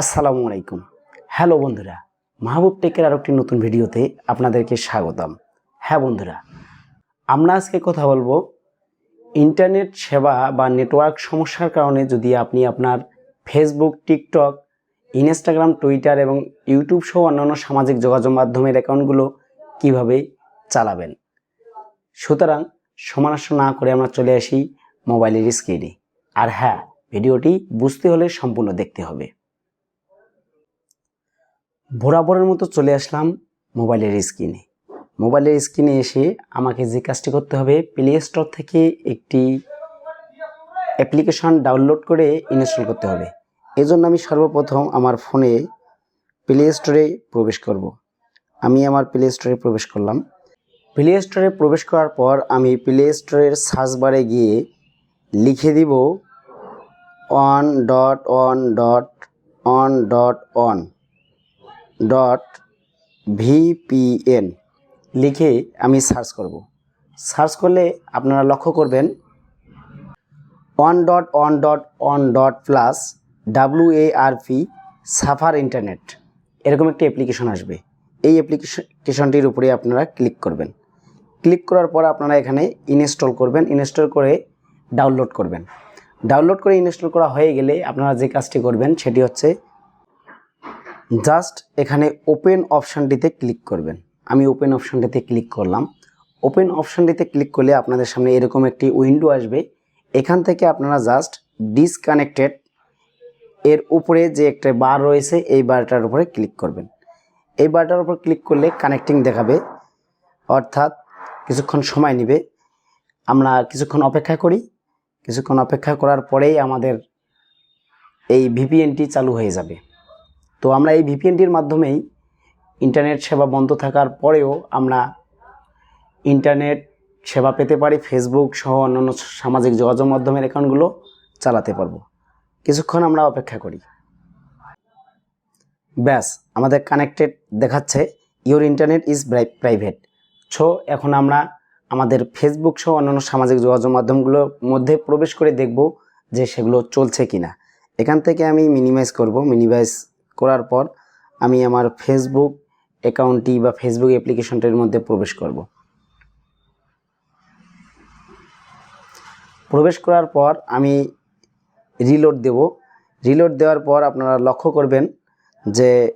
আসসালামু আলাইকুম। হ্যালো বন্ধুরা, মাহবুব টেকের আরও একটি নতুন ভিডিওতে আপনাদেরকে স্বাগতম। হ্যাঁ বন্ধুরা, আমরা আজকে কথা বলব ইন্টারনেট সেবা বা নেটওয়ার্ক সমস্যার কারণে যদি আপনি আপনার ফেসবুক, টিকটক, ইনস্টাগ্রাম, টুইটার এবং ইউটিউব সহ অন্যান্য সামাজিক যোগাযোগ মাধ্যমের অ্যাকাউন্টগুলো কীভাবে চালাবেন? সুতরাং সমানাস্য না করে আমরা চলে আসি মোবাইলের স্ক্রিনে। আর হ্যাঁ ভিডিওটি বুঝতে হলে সম্পূর্ণ দেখতে হবে। বরাবরের মতো চলে আসলাম মোবাইলের স্ক্রিনে। মোবাইলের স্ক্রিনে এসে আমাকে যে কাজটি করতে হবে প্লে স্টোর থেকে একটি অ্যাপ্লিকেশন ডাউনলোড করে ইনস্টল করতে হবে। এজন্য আমি সর্বপ্রথম আমার ফোনে প্লে স্টোরে প্রবেশ করব। আমি আমার প্লে স্টোরে প্রবেশ করলাম। প্লে স্টোরে প্রবেশ করার পর আমি প্লে স্টোরের সার্চ বারে গিয়ে লিখে দিব one dot one dot one dot one dot VPN লিখে আমি সার্চ করব। সার্চ করলে আপনারা লক্ষ্য করবেন one dot one dot one dot plus W A R P safer internet এরকম একটি অ্যাপ্লিকেশন আসবে। এই অ্যাপ্লিকেশনটির উপরে আপনারা ক্লিক করবেন। ক্লিক করার পর আপনারা এখানে ইনস্টল করবেন। ইনস্টল করে ডাউনলোড করবেন। ডাউনলোড করে ইনস্টল করা হয়ে গেলে আপনারা যে কাজটি করবেন সেটি হচ্ছে জাস্ট এখানে ওপেন অপশানটিতে ক্লিক করবেন। আমি ওপেন অপশানটিতে ক্লিক করলাম। ওপেন অপশানটিতে ক্লিক করলে আপনাদের সামনে এরকম একটি উইন্ডো আসবে। এখান থেকে আপনারা জাস্ট ডিসকানেক্টেড এর উপরে যে একটা বার রয়েছে, এই বারটার উপরে ক্লিক করবেন। এই বারটার উপর ক্লিক করলে কানেক্টিং দেখাবে। অর্থাৎ কিছুক্ষণ সময় নেবে। আমরা কিছুক্ষণ অপেক্ষা করি। কিছুক্ষণ অপেক্ষা করার পরেই আমাদের এই ভিপিএনটি চালু হয়ে যাবে। তো আমরা এই ভিপিএনটির মাধ্যমেই ইন্টারনেট সেবা বন্ধ থাকার পরেও আমরা ইন্টারনেট সেবা পেতে পারি ফেসবুক সহ অন্যান্য সামাজিক যোগাযোগ মাধ্যমের অ্যাকাউন্টগুলো চালাতে পারব। কিছুক্ষণ আমরা অপেক্ষা করি। ব্যাস, আমাদের কানেক্টেড দেখাচ্ছে your internet is private so এখন আমরা আমাদের ফেসবুক সহ অন্যান্য সামাজিক যোগাযোগ মাধ্যমগুলোর মধ্যে প্রবেশ করে দেখব যে সেগুলো চলছে কি না এখান থেকে আমি মিনিমাইজ করব মিনিমাইজ করার পর আমি আমার ফেসবুক অ্যাকাউন্টটি বা ফেসবুক অ্যাপ্লিকেশনটির মধ্যে প্রবেশ করব। প্রবেশ করার পর আমি রিলোড দেব। রিলোড দেওয়ার পর আপনারা লক্ষ্য করবেন যে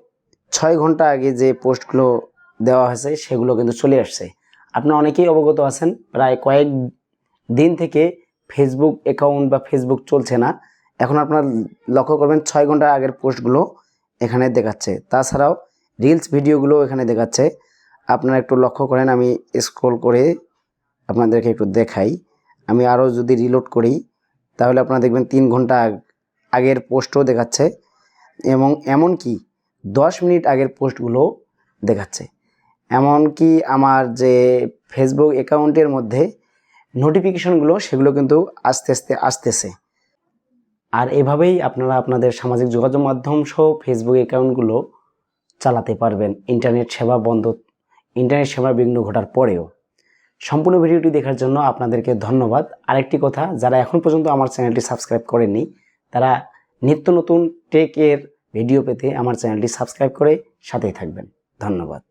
ছয় ঘণ্টা আগে যে পোস্টগুলো দেওয়া হয়েছে সেগুলো কিন্তু চলে আসছে। আপনারা অনেকেই অবগত আছেন, প্রায় কয়েক দিন থেকে ফেসবুক অ্যাকাউন্ট বা ফেসবুক চলছে না। এখন আপনারা লক্ষ্য করবেন ছয় ঘণ্টা আগের পোস্টগুলো এখানে দেখাচ্ছে। তাছাড়াও রিলস ভিডিওগুলো এখানে দেখাচ্ছে। আপনারা একটু লক্ষ্য করেন, আমি স্ক্রল করে আপনাদেরকে একটু দেখাই। আমি আরও যদি রিলোড করি, তাহলে আপনারা দেখবেন তিন ঘণ্টা আগের পোস্টও দেখাচ্ছে এবং এমনকি দশ মিনিট আগের পোস্টগুলো দেখাচ্ছে। এমনকি আমার যে ফেসবুক অ্যাকাউন্টের মধ্যে নোটিফিকেশনগুলো সেগুলো কিন্তু আস্তে আস্তে, আসতেছে। আর এভাবেই আপনারা আপনাদের সামাজিক যোগাযোগ মাধ্যম সহ ফেসবুক অ্যাকাউন্টগুলো চালাতে পারবেন। ইন্টারনেট সেবা বন্ধ ইন্টারনেট সেবার বিঘ্ন ঘটার পরেও। সম্পূর্ণ ভিডিওটি দেখার জন্য আপনাদেরকে ধন্যবাদ। আরেকটি কথা, যারা এখন পর্যন্ত আমার চ্যানেলটি সাবস্ক্রাইব করেননি, তারা নিত্য নতুন টেকের ভিডিও পেতে আমার চ্যানেলটি সাবস্ক্রাইব করে সাথেই থাকবেন। ধন্যবাদ।